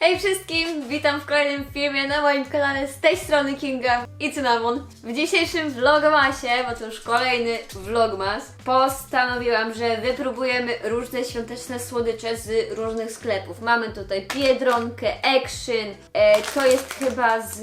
Hej wszystkim, witam w kolejnym filmie na moim kanale z tej strony Kinga i Cynamon. W dzisiejszym vlogmasie, bo to już kolejny vlogmas, postanowiłam, że wypróbujemy różne świąteczne słodycze z różnych sklepów. Mamy tutaj Biedronkę, Action, e, to jest chyba z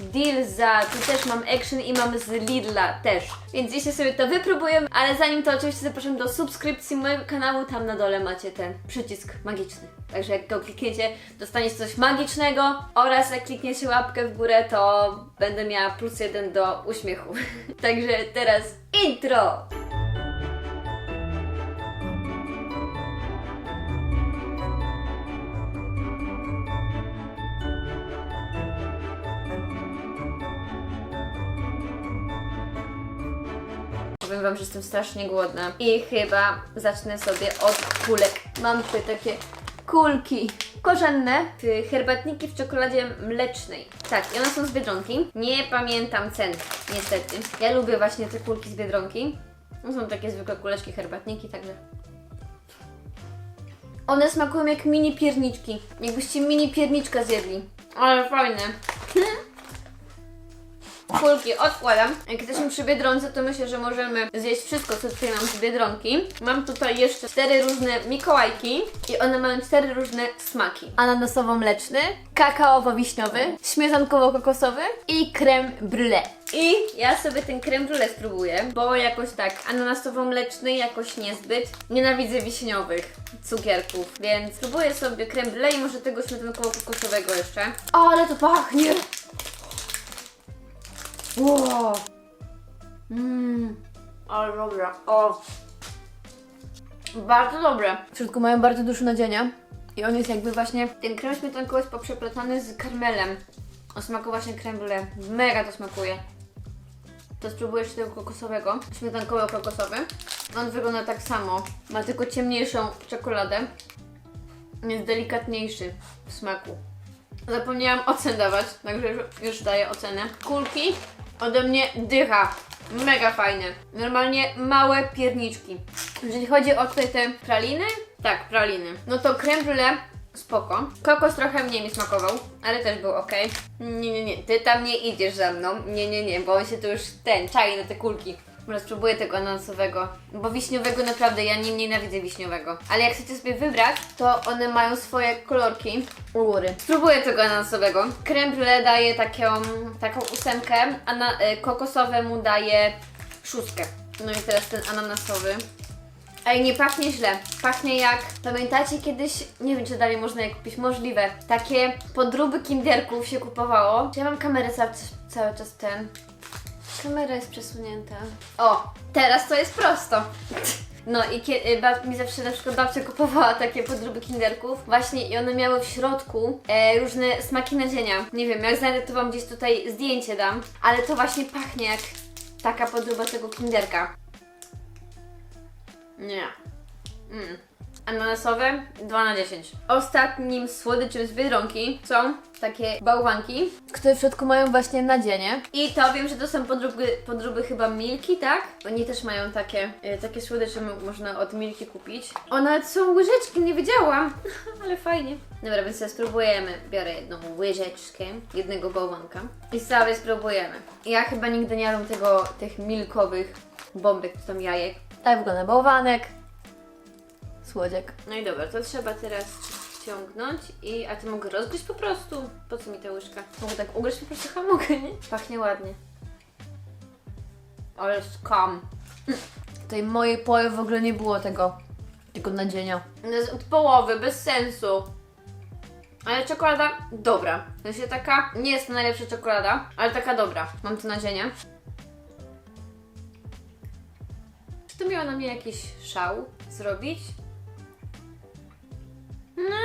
Dealza, tu też mam Action i mamy z Lidla też. Więc dzisiaj sobie to wypróbujemy, ale zanim to oczywiście zapraszam do subskrypcji mojego kanału, tam na dole macie ten przycisk magiczny. Także jak go klikniecie, dostaniecie coś magicznego oraz jak klikniecie łapkę w górę, to będę miała plus jeden do uśmiechu. Także teraz intro! Powiem wam, że jestem strasznie głodna i chyba zacznę sobie od kulek. Mam tutaj takie kulki korzenne, herbatniki w czekoladzie mlecznej. Tak, i one są z Biedronki. Nie pamiętam cen, niestety. Ja lubię właśnie te kulki z Biedronki. To są takie zwykłe kuleczki, herbatniki, także... One smakują jak mini pierniczki. Jakbyście mini pierniczka zjedli. Ale fajne. Kulki odkładam. Jak jesteśmy przy Biedronce, to myślę, że możemy zjeść wszystko, co tutaj mam z Biedronki. Mam tutaj jeszcze cztery różne Mikołajki i one mają cztery różne smaki. Ananasowo-mleczny, kakaowo-wiśniowy, śmietankowo-kokosowy i creme brulee. I ja sobie ten creme brulee spróbuję, bo jakoś tak ananasowo-mleczny jakoś niezbyt. Nienawidzę wiśniowych cukierków, więc spróbuję sobie creme brulee i może tego śmietankowo-kokosowego jeszcze. O, ale to pachnie! Wow. Mmm. Ale dobra. O. Bardzo dobre. W środku mają bardzo dużo nadzienia. I on jest jakby właśnie... Ten krem śmietankowy jest poprzeplatany z karmelem. O smaku właśnie creme brulee. Mega to smakuje. To spróbujesz tego kokosowego, śmietankowo-kokosowy. On wygląda tak samo. Ma tylko ciemniejszą czekoladę. Jest delikatniejszy w smaku. Zapomniałam ocen dawać, także już daję ocenę. Kulki ode mnie dycha. Mega fajne. Normalnie małe pierniczki. Jeżeli chodzi o tutaj te praliny, tak, praliny. No to creme brulee spoko. Kokos trochę mniej mi smakował, ale też był ok. Nie, nie, nie, ty tam nie idziesz za mną. Nie, nie, nie, bo on się tu już ten czai na te kulki. Może spróbuję tego ananasowego, bo wiśniowego naprawdę, ja nie nienawidzę wiśniowego. Ale jak chcecie sobie wybrać, to one mają swoje kolorki u góry. Spróbuję tego ananasowego. Creme brulee daje taką, taką ósemkę, a na, y, kokosowemu daje szóstkę. No i teraz ten ananasowy. Ej, nie pachnie źle. Pachnie jak. Pamiętacie kiedyś, nie wiem czy dalej można je kupić, możliwe. Takie podróby kinderków się kupowało. Ja mam kamerę cały, cały czas ten. Kamera jest przesunięta. O, teraz to jest prosto. No i kie- y, bab- mi zawsze na przykład babcia kupowała takie podróby kinderków właśnie i one miały w środku e, różne smaki nadzienia. Nie wiem, jak znajdę to wam gdzieś tutaj zdjęcie dam, ale to właśnie pachnie jak taka podróba tego kinderka. Nie. Mm. Ananasowe 2 na 10. Ostatnim słodyczem z Biedronki są takie bałwanki, które w środku mają właśnie nadzienie. I to wiem, że to są podróby, podróby chyba Milki, tak? Oni też mają takie, e, takie słodycze mo- można od Milki kupić. O, nawet są łyżeczki, nie wiedziałam. Ale fajnie. Dobra, więc ja spróbujemy. Biorę jedną łyżeczkę, jednego bałwanka i sobie spróbujemy. Ja chyba nigdy nie jadłam tego, tych milkowych bombek, czy tam jajek. Tak wygląda bałwanek. Słodziek. No i dobra, to trzeba teraz wciągnąć i... A to mogę rozgryźć po prostu? Po co mi ta łyżka? Mogę tak ugryźć po prostu? Chyba mogę, nie? Pachnie ładnie. Ale skam. W tej mojej połowie w ogóle nie było tego, tego nadzienia. No od połowy, bez sensu. Ale czekolada dobra. W sensie taka, nie jest to najlepsza czekolada, ale taka dobra. Mam to nadzienie. Czy to miało na mnie jakiś szał zrobić? No,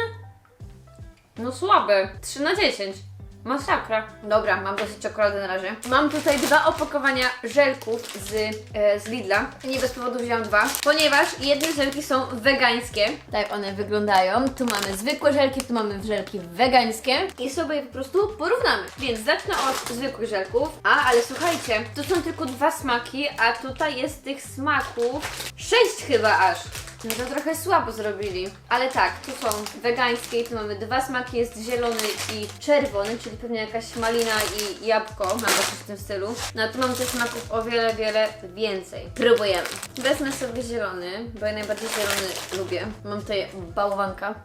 no słabe. 3 na 10. Masakra. Dobra, mam dosyć czekolady na razie. Mam tutaj dwa opakowania żelków z, e, z Lidla. Nie bez powodu wziąłam dwa, ponieważ jedne żelki są wegańskie. Tak one wyglądają. Tu mamy zwykłe żelki, tu mamy żelki wegańskie. I sobie je po prostu porównamy. Więc zacznę od zwykłych żelków. A, ale słuchajcie, tu są tylko dwa smaki, a tutaj jest tych smaków sześć chyba aż. No to trochę słabo zrobili. Ale tak, tu są wegańskie i tu mamy dwa smaki, jest zielony i czerwony, czyli pewnie jakaś malina i jabłko, mam coś w tym stylu. No a tu mam tych smaków o wiele, wiele więcej. Próbujemy. Wezmę sobie zielony, bo ja najbardziej zielony lubię. Mam tutaj bałwanka.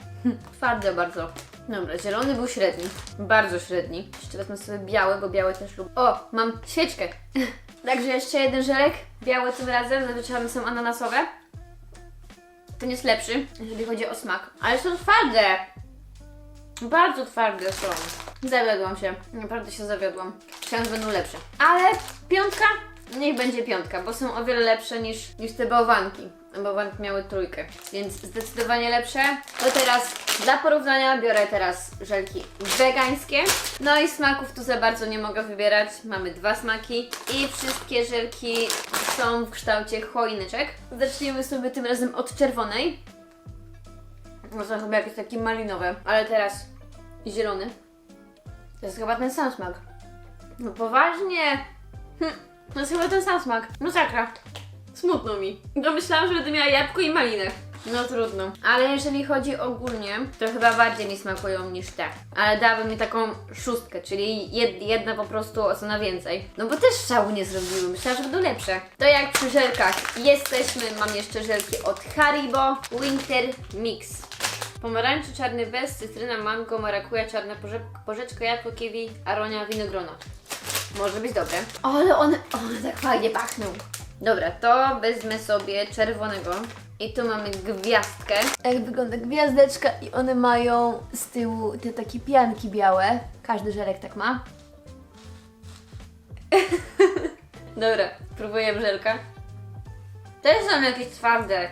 Twardy bardzo. Dobra, zielony był średni. Bardzo średni. Jeszcze wezmę sobie biały, bo biały też lubię. O, mam świeczkę. Także jeszcze jeden żelek. Biały tym razem, zazwyczaj są ananasowe. Ten jest lepszy, jeżeli chodzi o smak. Ale są twarde. Bardzo twarde są. Zawiodłam się. Naprawdę się zawiodłam. Chciałam, że będą lepsze. Ale piątka? Niech będzie piątka, bo są o wiele lepsze niż, niż te bałwanki. Bałwanki miały trójkę, więc zdecydowanie lepsze. To teraz dla porównania biorę teraz żelki wegańskie. No i smaków tu za bardzo nie mogę wybierać. Mamy dwa smaki i wszystkie żelki są w kształcie choineczek. Zaczniemy sobie tym razem od czerwonej. No to chyba jakieś takie malinowe, ale teraz zielony. To jest chyba ten sam smak. No poważnie. Hm, to jest chyba ten sam smak. Masakra. Smutno mi. Domyślałam, że będę miała jabłko i malinę. No trudno. Ale jeżeli chodzi ogólnie, to chyba bardziej mi smakują niż te. Ale dałabym mi taką szóstkę, czyli jed, jedna po prostu ocena więcej. No bo też szału nie zrobiły, myślałam, że będą lepsze. To jak przy żelkach jesteśmy, mam jeszcze żelki od Haribo Winter Mix. Pomarańczy czarny bez, cytryna, mango, marakuja, czarna porze- porzeczka, jabłko, kiwi, aronia, winogrona. Może być dobre. Ale one, one tak fajnie pachną. Dobra, to wezmę sobie czerwonego. I tu mamy gwiazdkę. Jak wygląda gwiazdeczka i one mają z tyłu te takie pianki białe. Każdy żelek tak ma. Dobra, próbujemy żelka. Też są jakieś twarde.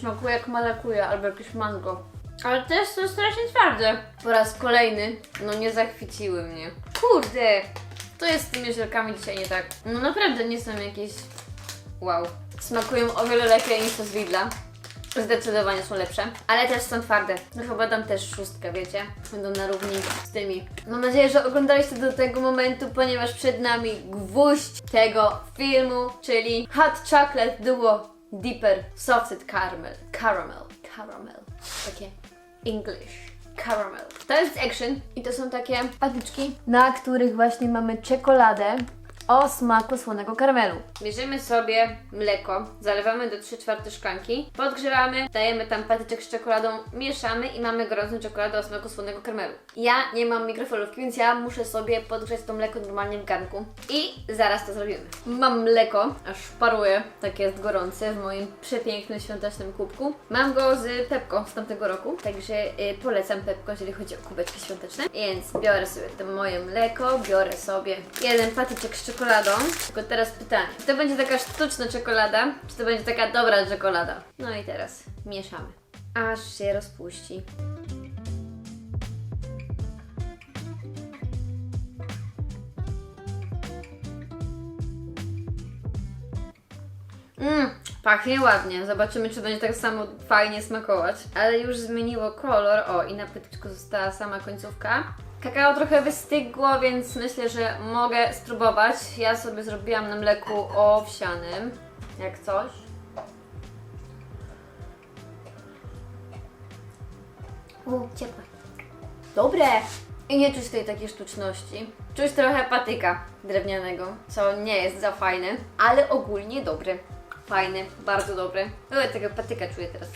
Smakuje jak malakuja albo jakieś mango. Ale też są strasznie twarde. Po raz kolejny, no nie zachwyciły mnie. Kurde! To jest z tymi żelkami dzisiaj nie tak. No naprawdę nie są jakieś wow. Smakują o wiele lepiej niż to z Lidla. Zdecydowanie są lepsze, ale też są twarde. No chyba dam też szóstkę, wiecie? Będą na równi z tymi. Mam nadzieję, że oglądaliście do tego momentu, ponieważ przed nami gwóźdź tego filmu, czyli Hot Chocolate Duo Deeper Salted Caramel. Caramel. Caramel. Takie English. Caramel. To jest Action i to są takie patyczki, na których właśnie mamy czekoladę o smaku słonego karmelu. Bierzemy sobie mleko, zalewamy do 3 czwarte szklanki, podgrzewamy, dajemy tam patyczek z czekoladą, mieszamy i mamy gorącą czekoladę o smaku słonego karmelu. Ja nie mam mikrofalówki, więc ja muszę sobie podgrzać to mleko normalnie w garnku i zaraz to zrobimy. Mam mleko, aż paruje, tak jest gorące w moim przepięknym świątecznym kubku. Mam go z Pepko z tamtego roku, także y, polecam Pepko, jeżeli chodzi o kubeczki świąteczne. Więc biorę sobie to moje mleko, biorę sobie jeden patyczek z czekoladą. Tylko teraz pytanie, czy to będzie taka sztuczna czekolada, czy to będzie taka dobra czekolada? No i teraz mieszamy, aż się rozpuści. Mmm, pachnie ładnie. Zobaczymy, czy będzie tak samo fajnie smakować. Ale już zmieniło kolor. O, i na pytyczku została sama końcówka. Kakao trochę wystygło, więc myślę, że mogę spróbować. Ja sobie zrobiłam na mleku owsianym, jak coś. U, ciepłe. Dobre! I nie czuć tej takiej sztuczności. Czuć trochę patyka drewnianego, co nie jest za fajne, ale ogólnie dobry. Fajny, bardzo dobry. Ue, tego patyka czuję teraz.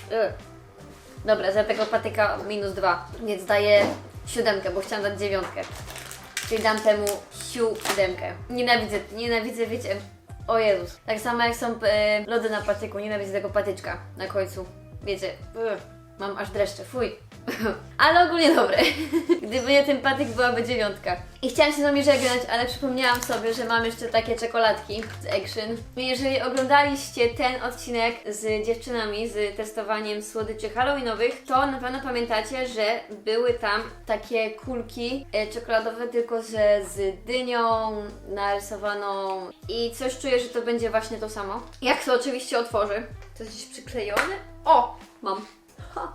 Dobra, za tego patyka minus dwa, więc daję siódemkę, bo chciałam dać dziewiątkę. Czyli dam temu siódemkę. Nienawidzę, nienawidzę, wiecie, o Jezus. Tak samo jak są e, lody na patyku, nienawidzę tego patyczka na końcu. Wiecie, ue, mam aż dreszcze, fuj. ale ogólnie dobre. Gdyby nie ten patyk, byłaby dziewiątka. I chciałam się z Wami żegnać, ale przypomniałam sobie, że mam jeszcze takie czekoladki z Action. Jeżeli oglądaliście ten odcinek z dziewczynami z testowaniem słodyczy halloweenowych, to na pewno pamiętacie, że były tam takie kulki e, czekoladowe, tylko że z dynią narysowaną i coś czuję, że to będzie właśnie to samo. Jak to oczywiście otworzę. To jest gdzieś przyklejone? O! Mam.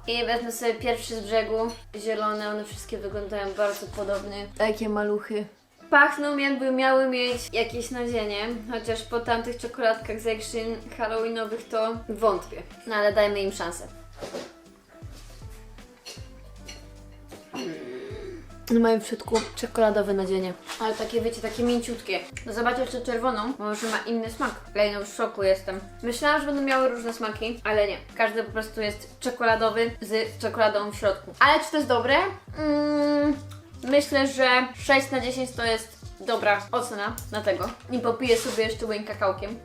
I wezmę sobie pierwszy z brzegu, zielone, one wszystkie wyglądają bardzo podobnie. Takie maluchy. Pachną jakby miały mieć jakieś nadzienie, chociaż po tamtych czekoladkach z Action Halloweenowych to wątpię. No ale dajmy im szansę. W środku czekoladowe nadzienie. Ale takie, wiecie, takie mięciutkie. No zobaczcie jeszcze czerwoną, może ma inny smak. Ej, no w szoku jestem. Myślałam, że będą miały różne smaki, ale nie. Każdy po prostu jest czekoladowy z czekoladą w środku. Ale czy to jest dobre? Mm, myślę, że 6 na 10 to jest dobra ocena na tego. I popiję sobie jeszcze łyń kakałkiem.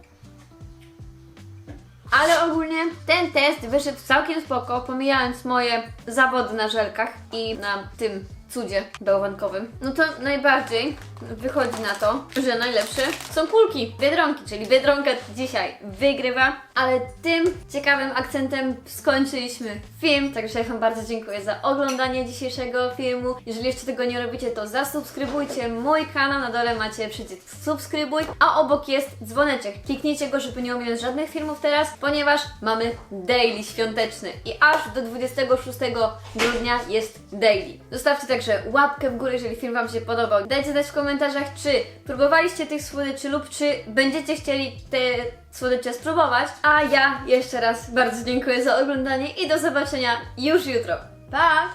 Ale ogólnie ten test wyszedł całkiem spoko, pomijając moje zawody na żelkach i na tym cudzie bałwankowym. No to najbardziej wychodzi na to, że najlepsze są kulki, biedronki, czyli biedronka dzisiaj wygrywa. Ale tym ciekawym akcentem skończyliśmy film, także ja Wam bardzo dziękuję za oglądanie dzisiejszego filmu. Jeżeli jeszcze tego nie robicie, to zasubskrybujcie mój kanał, na dole macie przycisk subskrybuj, a obok jest dzwoneczek. Kliknijcie go, żeby nie ominąć żadnych filmów teraz, ponieważ mamy daily świąteczny i aż do 26 grudnia jest daily. Zostawcie także łapkę w górę, jeżeli film Wam się podobał. Dajcie znać w komentarzach, czy próbowaliście tych słodyczy lub czy będziecie chcieli te słodycze spróbować. A ja jeszcze raz bardzo dziękuję za oglądanie i do zobaczenia już jutro. Pa!